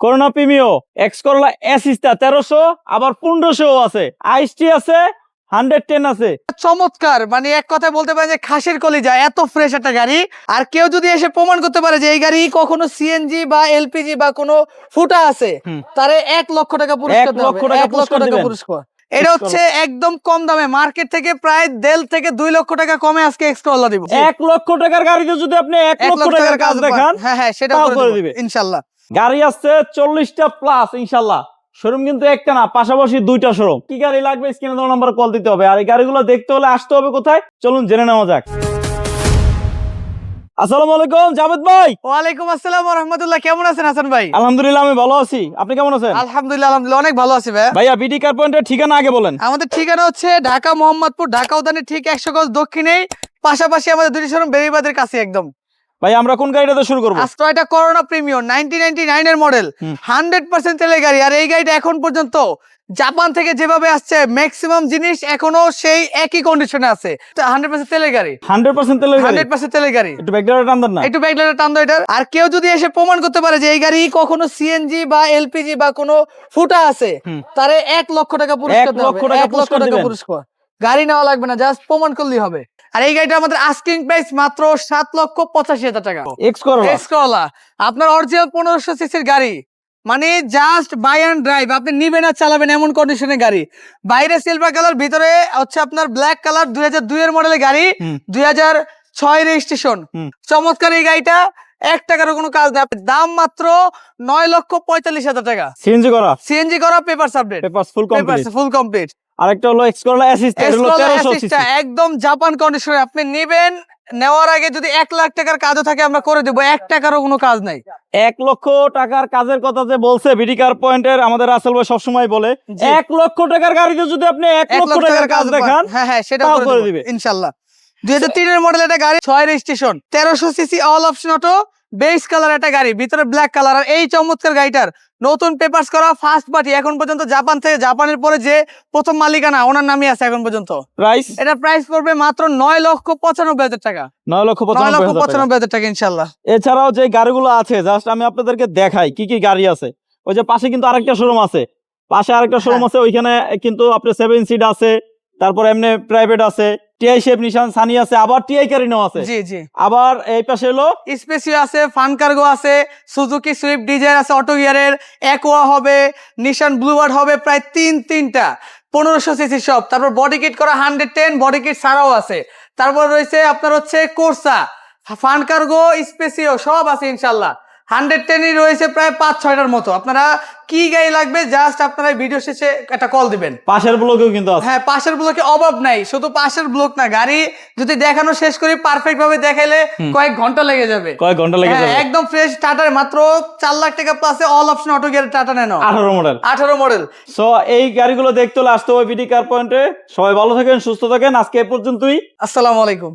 Corona Premio X Corolla এসিস্টা তেরোশো আবার পনেরোশো আছে। আইসটি আছে হান্ড্রেড টেন আছে। চমৎকার মানে এক কথায় বলতে পারেন যে খাসের কলিজা এত ফ্রেশ একটা গাড়ি। আর কেউ যদি এসে প্রমাণ করতে পারে যে এই গাড়ি কখনো সিএনজি বা এলপিজি বা কোনো ফুটা আছে। তারে এক লক্ষ টাকা পুরস্কার লক্ষ টাকা লক্ষ পুরস্কার টাকা পুরস্কার। এটা হচ্ছে একদম কম দামে মার্কেট থেকে প্রায় দেড় থেকে দুই লক্ষ টাকা কমে আজকে এক্সট্রা দিব। এক লক্ষ টাকার গাড়িতে যদি আপনি এক লক্ষ টাকার কাজ। দেখান হ্যাঁ হ্যাঁ সেটা করে দিবে। ইনশাল্লাহ। গাড়ি আসছে চল্লিশটা প্লাস ইনশাল্লাহ। শোরুম কিন্তু একটা না পাশাপাশি দুইটা শোরুম। কি গাড়ি লাগবে স্ক্রিনে দেওয়া নাম্বার কল দিতে হবে। আর এই গাড়িগুলো দেখতে হলে আসতে হবে কোথায়? চলুন জেনে নেওয়া যাক। আসসালামু আলাইকুম জাভেদ ভাই। ওয়ালাইকুম আসসালাম রহমতুল্লাহ। কেমন আছেন হাসান ভাই? আলহামদুলিল্লাহ আমি ভালো আছি। আপনি কেমন আছেন? আলহামদুলিল্লাহ আলহামদুলিল্লাহ অনেক ভালো আছি ভাই। ভাইয়া বিডি কার পয়েন্টের ঠিকানা আগে বলেন। আমাদের ঠিকানা হচ্ছে ঢাকা মোহাম্মদপুর ঢাকা উদ্যানের ঠিক একশো গজ দক্ষিণেই পাশাপাশি আমাদের দুটি শোরুম বেরিবাদের কাছে একদম। ভাই আমরা কোন গাড়িটাতে শুরু করব? আজকে এটা করোনা প্রিমিয়াম নাইনটি নাইনটি নাইনের মডেল হান্ড্রেড পার্সেন্ট তেলের গাড়ি। আর এই গাড়িটা এখন পর্যন্ত জাপান থেকে যেভাবে আসছে ম্যাক্সিমাম জিনিস এখনও সেই একই কন্ডিশনে আছে। হান্ড্রেড পার্সেন্ট তেলের গাড়ি। হান্ড্রেড পার্সেন্ট তেলের হান্ড্রেড পার্সেন্ট তেলের গাড়ি। একটু ব্যাকগ্রাউন্ড টান না। একটু ব্যাকলাইটে টান দাও আর কেউ যদি এসে প্রমাণ করতে পারে যে এই গাড়ি কখনো সিএনজি বা এলপিজি বা কোনো ফুটা আছে। তারে এক লক্ষ টাকা পুরস্কার এক লক্ষ টাকা। পুরস্কার। গাড়ি নেওয়া লাগবে না জাস্ট প্রমাণ করলেই হবে। আর এই গাড়িটা আমাদের আস্কিং প্রাইস মাত্র সাত লক্ষ পঁচাশি হাজার টাকা। এক্স আপনার অরিজিনাল পনেরোশো সিসির গাড়ি। মানে জাস্ট বাই অ্যান্ড ড্রাইভ আপনি নিবেন আর চালাবেন এমন কন্ডিশনের গাড়ি। বাইরে সিলভার কালার ভিতরে হচ্ছে আপনার ব্ল্যাক কালার দুই হাজার দুইয়ের মডেলের গাড়ি। দুই হাজার ছয় রেজিস্ট্রেশন। চমৎকার এই গাড়িটা। এক টাকারও কোনো কাজ নেই। দাম মাত্র নয় লক্ষ পঁয়তাল্লিশ হাজার টাকা। সিএনজি করা। সিএনজি করা paper full complete full complete আরেকটা হলো এক্স করলা অ্যাসিস্ট হলো 1300 একদম জাপান কন্ডিশনে আপনি নেবেন নেওয়ার আগে যদি এক লাখ টাকার কাজও থাকে আমরা করে দেবো এক টাকারও কোনো কাজ নাই এক লক্ষ টাকার কাজের কথা যে বলছে বিডি কার পয়েন্টের আমাদের রাসেল ভাই সবসময় বলে। এক লক্ষ টাকার গাড়িতে যদি আপনি এক লক্ষ টাকার কাজ। দেখান হ্যাঁ হ্যাঁ সেটা করে দিবে। ইনশাল্লাহ দুই হাজার তিনের মডেল গাড়ি ছয় রেজিস্ট্রেশন তেরোশো CC all option auto base colour একটা গাড়ি ভিতরে ব্ল্যাক কালার। আর এই চমৎকার গাড়িটার নতুন পেপারস করা ফার্স্ট পার্টি এখন পর্যন্ত জাপান থেকে জাপানের পরে যে প্রথম মালিকানা ওনার নামই আছে এখন পর্যন্ত। প্রাইস এটা প্রাইস পড়বে মাত্র নয় লক্ষ পঁচানব্বই হাজার টাকা। নয় লক্ষ নয় পঁচানব্বই লক্ষ হাজার টাকা। পঁচানব্বই হাজার টাকা ইনশাল্লাহ এছাড়াও যে গাড়িগুলো আছে জাস্ট আমি আপনাদেরকে দেখাই কি কি গাড়ি আছে। ওই যে পাশে কিন্তু আরেকটা শোরুম আছে। পাশে আরেকটা শোরুম হ্যাঁ। আছে ওইখানে কিন্তু আপনার সেভেন সিট আছে তারপর এমনি প্রাইভেট আছে। টিআই শেপ নিশান সানি আছে আবার টিআই ক্যারিনো আছে। জি জি। আবার এই পাশে হলো স্পেসিও আছে ফান কার্গো আছে সুজুকি সুইফট ডিজায়ার আছে অটো গিয়ারের অ্যাকোয়া হবে নিশান ব্লুবার্ড হবে প্রায় তিন তিনটা। পনেরোশো সিসি সব। তারপর বডি কিট করা হান্ড্রেড টেন বডি কিট ছাড়াও আছে। তারপর রয়েছে আপনার হচ্ছে কোর্সা ফান কার্গো স্পেসিও সব আছে ইনশাল্লাহ। হান্ড্রেড টেনই রয়েছে প্রায় পাঁচ ছয়টার মতো। আপনারা কি গাড়ি লাগবে জাস্ট আপনারা ভিডিও শেষে একটা কল দিবেন। পাশের ব্লকেও কিন্তু হ্যাঁ পাশের ব্লকে অভাব নাই শুধু পাশের ব্লক না গাড়ি যদি দেখানো শেষ করি পারফেক্ট ভাবে দেখাইলে কয়েক ঘণ্টা লেগে যাবে। কয়েক ঘণ্টা লেগে হ্যাঁ, যাবে। একদম ফ্রেশ টাটার মাত্র চার লাখ টাকা প্লাসে অল অপশন অটো গিয়ার টাটা নেন আঠারো মডেল আঠারো মডেল সো এই গাড়িগুলো দেখতে হলে আসতে হবে বিডি কার পয়েন্টে সবাই ভালো থাকেন সুস্থ থাকেন। আজকে এ পর্যন্তই। আসসালামু আলাইকুম।